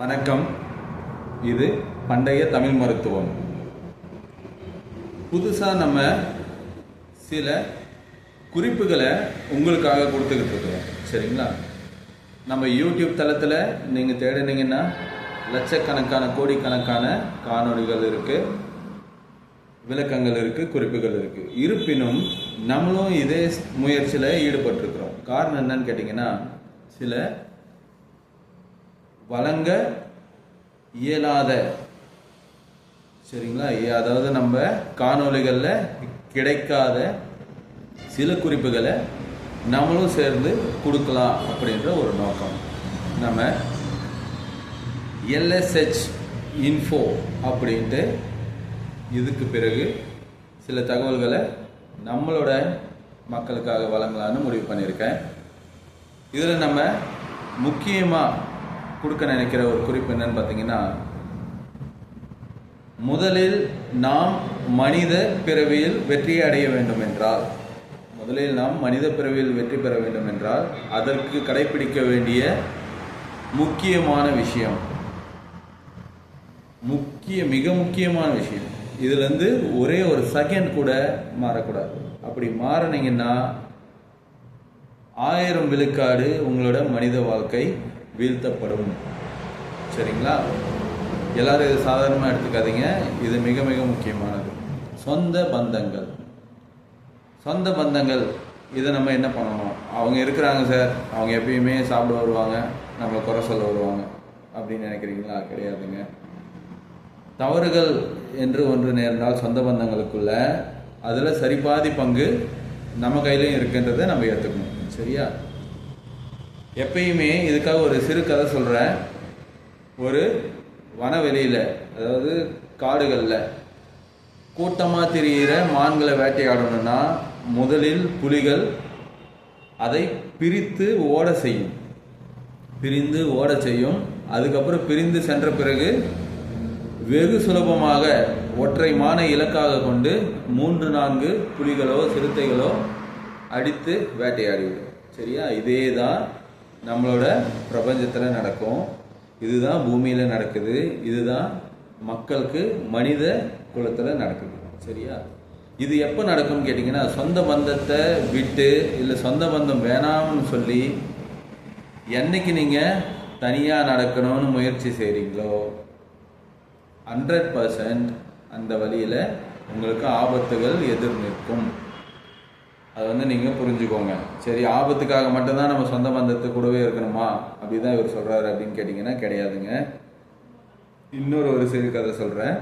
வணக்கம். இது பண்டைய தமிழ் மருத்துவம். புதுசாக நம்ம சில குறிப்புகளை உங்களுக்காக கொடுத்துக்கிட்டு இருக்கிறோம். சரிங்களா? நம்ம யூடியூப் தளத்தில் நீங்கள் தேடினீங்கன்னா லட்சக்கணக்கான கோடிக்கணக்கான காணொலிகள் இருக்குது விளக்கங்கள் இருக்குது குறிப்புகள் இருக்குது இருப்பினும் நம்மளும் இதே முயற்சியில் ஈடுபட்டிருக்கிறோம். காரணம் என்னன்னு கேட்டிங்கன்னா சில வழங்க இயலாத. சரிங்களா? அதாவது நம்ம காணொளிகளில் கிடைக்காத சில குறிப்புகளை நம்மளும் சேர்ந்து கொடுக்கலாம் அப்படின்ற ஒரு நோக்கம். நம்ம எல்எஸ்ஹெச் இன்ஃபோ அப்படின்ட்டு இதுக்கு பிறகு சில தகவல்களை நம்மளோட மக்களுக்காக வழங்கலான்னு முடிவு பண்ணியிருக்கேன். இதில் நம்ம முக்கியமாக கொடுக்க நினைக்கிற ஒரு குறிப்பு என்னன்னு பார்த்தீங்கன்னா முதலில் நாம் மனித பிறவியில் வெற்றி அடைய வேண்டும் என்றால் முதலில் நாம் மனித பிறவியில் வெற்றி பெற வேண்டும் என்றால் அதற்கு கடைபிடிக்க வேண்டிய முக்கியமான விஷயம் முக்கிய மிக முக்கியமான விஷயம் இதுல இருந்து ஒரே ஒரு செகண்ட் கூட மாறக்கூடாது. அப்படி மாறினீங்கன்னா ஆயிரம் விழுக்காடு உங்களோட மனித வாழ்க்கை வீழ்த்தப்படும். சரிங்களா? எல்லாரும் இது சாதாரணமாக எடுத்துக்காதீங்க. இது மிக மிக முக்கியமானது. சொந்த பந்தங்கள். சொந்த பந்தங்கள். இதை நம்ம என்ன பண்ணணும்? அவங்க இருக்கிறாங்க சார் அவங்க எப்பயுமே சாப்பிட வருவாங்க. நம்மளை குறை சொல்ல வருவாங்க. அப்படின்னு நினைக்கிறீங்களா? கிடையாதுங்க. தவறுகள் என்று ஒன்று நேர்ந்தால் சொந்த பந்தங்களுக்குள்ள அதில் சரிபாதி பங்கு நம்ம கையிலையும் இருக்குன்றதை நம்ம ஏற்றுக்கணும் சரியா? எப்பயுமே இதுக்காக ஒரு சிறு கதை சொல்கிறேன் ஒரு வனவெளியில் அதாவது காடுகளில் கூட்டமாக திரியிற மான்களை வேட்டையாடணும்னா முதலில் புலிகள் அதை பிரித்து ஓட செய்யும். பிரிந்து ஓட செய்யும். அதுக்கப்புறம் பிரிந்து சென்ற பிறகு வெகு சுலபமாக ஒற்றை மானை இலக்காக கொண்டு மூன்று நான்கு புலிகளோ சிறுத்தைகளோ அடித்து வேட்டையாடிவிடும் சரியா? இதே தான் நம்மளோட பிரபஞ்சத்தில் நடக்கும். இதுதான் பூமியில் நடக்குது. இதுதான் மக்களுக்கு மனித குலத்தில் நடக்குது. சரியா? இது எப்போ நடக்கும்னு கேட்டிங்கன்னா சொந்த பந்தத்தை விட்டு இல்லை சொந்த பந்தம் வேணாம்னு சொல்லி என்றைக்கு நீங்கள் தனியாக நடக்கணும்னு முயற்சி செய்கிறீங்களோ ஹண்ட்ரட் பர்சன்ட் அந்த வழியில் உங்களுக்கு ஆபத்துகள் எதிர் நிற்கும். அதை வந்து நீங்கள் புரிஞ்சுக்கோங்க. சரி ஆபத்துக்காக மட்டும்தான் நம்ம சொந்த பந்தத்து கூடவே இருக்கணுமா? அப்படிதான் இவர் சொல்கிறாரு அப்படின்னு கேட்டிங்கன்னா கிடையாதுங்க. இன்னொரு ஒரு சிறு கதை சொல்கிறேன்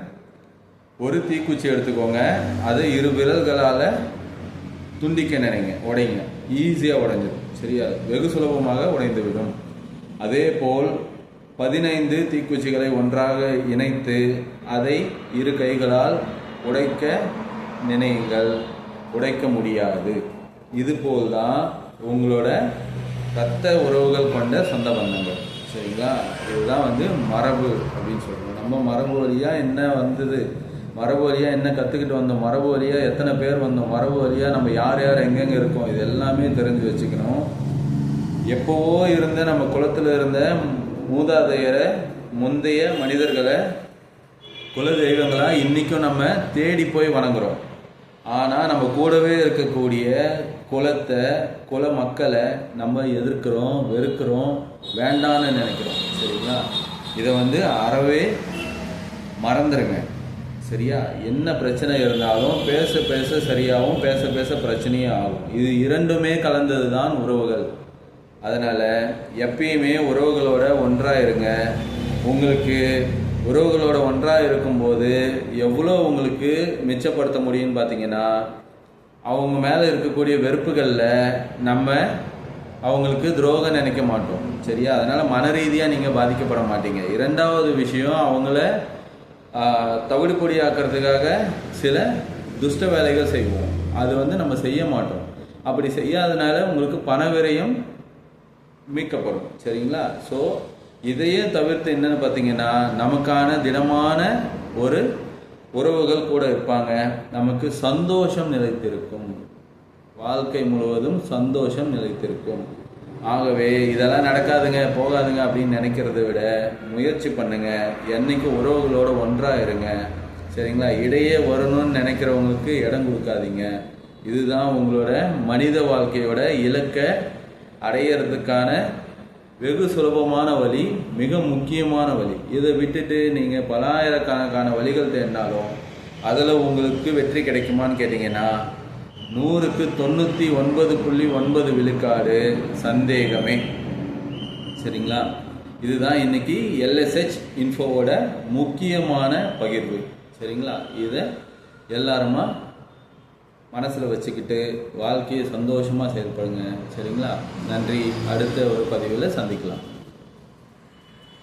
ஒரு தீக்குச்சி எடுத்துக்கோங்க. அதை இரு விரல்களால் துண்டிக்க நினைங்க. உடைங்க. ஈஸியாக உடைஞ்சிடும். சரியா? வெகு சுலபமாக உடைந்து விடும் அதே போல் பதினைந்து தீக்குச்சிகளை ஒன்றாக இணைத்து அதை இரு கைகளால் உடைக்க நினையுங்கள் உடைக்க முடியாது. இதுபோல்தான் உங்களோட ரத்த உறவுகள் கொண்ட சொந்த பந்தங்கள். சரிங்களா? இதுதான் வந்து மரபு அப்படின்னு சொல்றோம். நம்ம மரபு வழியாக என்ன வந்தது? மரபு வழியாக என்ன கற்றுக்கிட்டு வந்தோம்? மரபு வழியாக எத்தனை பேர் வந்தோம்? மரபு வழியாக நம்ம யார் யார் எங்கெங்கே இருக்கோம்? இது எல்லாமே தெரிஞ்சு வச்சுக்கணும். எப்போவோ இருந்த நம்ம குளத்தில் இருந்த மூதாதையரை முந்தைய மனிதர்களை குல தெய்வங்களாக இன்றைக்கும் நம்ம தேடி போய் வணங்குறோம். ஆனால் நம்ம கூடவே இருக்கக்கூடிய குலத்தை குல மக்களை நம்ம எதிர்க்கிறோம் வெறுக்கிறோம் வேண்டான்னு நினைக்கிறோம். சரிங்களா? இதை வந்து அறவே மறந்துடுங்க சரியா? என்ன பிரச்சனை இருந்தாலும் பேச பேச சரியாகவும் பேச பேச பிரச்சனையும் ஆகும். இது இரண்டுமே கலந்தது தான் உறவுகள். அதனால் எப்பயுமே உறவுகளோட ஒன்றாக இருங்க உங்களுக்கு உறவுகளோட ஒன்றாக இருக்கும்போது எவ்வளோ உங்களுக்கு மிச்சப்படுத்த முடியும்னு பார்த்தீங்கன்னா அவங்க மேலே இருக்கக்கூடிய வெறுப்புகளில் நம்ம அவங்களுக்கு துரோகம் நினைக்க மாட்டோம். சரியா? அதனால் மன ரீதியாக நீங்கள் பாதிக்கப்பட மாட்டீங்க. இரண்டாவது விஷயம் அவங்கள ஆஹ், தவிடுபொடியாக்குறதுக்காக சில துஷ்ட வேலைகள் செய்வோம். அது வந்து நம்ம செய்ய மாட்டோம். அப்படி செய்யாதனால உங்களுக்கு பண விரயம் மீட்கப்படும். சரிங்களா? ஸோ இதையே தவிர்த்து என்னன்னு பார்த்தீங்கன்னா நமக்கான தினமான ஒரு உறவுகள் கூட இருப்பாங்க. நமக்கு சந்தோஷம் நிலைத்திருக்கும். வாழ்க்கை முழுவதும் சந்தோஷம் நிலைத்திருக்கும். ஆகவே இதெல்லாம் நடக்காதுங்க போகாதுங்க அப்படின்னு நினைக்கிறத விட முயற்சி பண்ணுங்க. என்னைக்கு உறவுகளோட ஒன்றாக இருங்க. சரிங்களா? இடையே வரணும்னு நினைக்கிறவங்களுக்கு இடம் கொடுக்காதீங்க. இதுதான் உங்களோட மனித வாழ்க்கையோட இலக்கை அடையிறதுக்கான வெகு சுலபமான வழி மிக முக்கியமான வழி. இதை விட்டுட்டு நீங்கள் பலாயிரக்கணக்கான வழிகள் தேடினாலும் அதில் உங்களுக்கு வெற்றி கிடைக்குமான்னு கேட்டிங்கன்னா நூறுக்கு தொண்ணூற்றி ஒன்பது புள்ளி ஒன்பது விழுக்காடு சந்தேகமே. சரிங்களா? இதுதான் இன்றைக்கி எல்எஸ்ஹெச் இன்ஃபோவோட முக்கியமான பகிர்வு. சரிங்களா? இதை எல்லாருமா மனசில் வச்சுக்கிட்டு வாழ்க்கையை சந்தோஷமாக செயல்படுங்க. சரிங்களா? நன்றி. அடுத்த ஒரு பதிவில் சந்திக்கலாம்.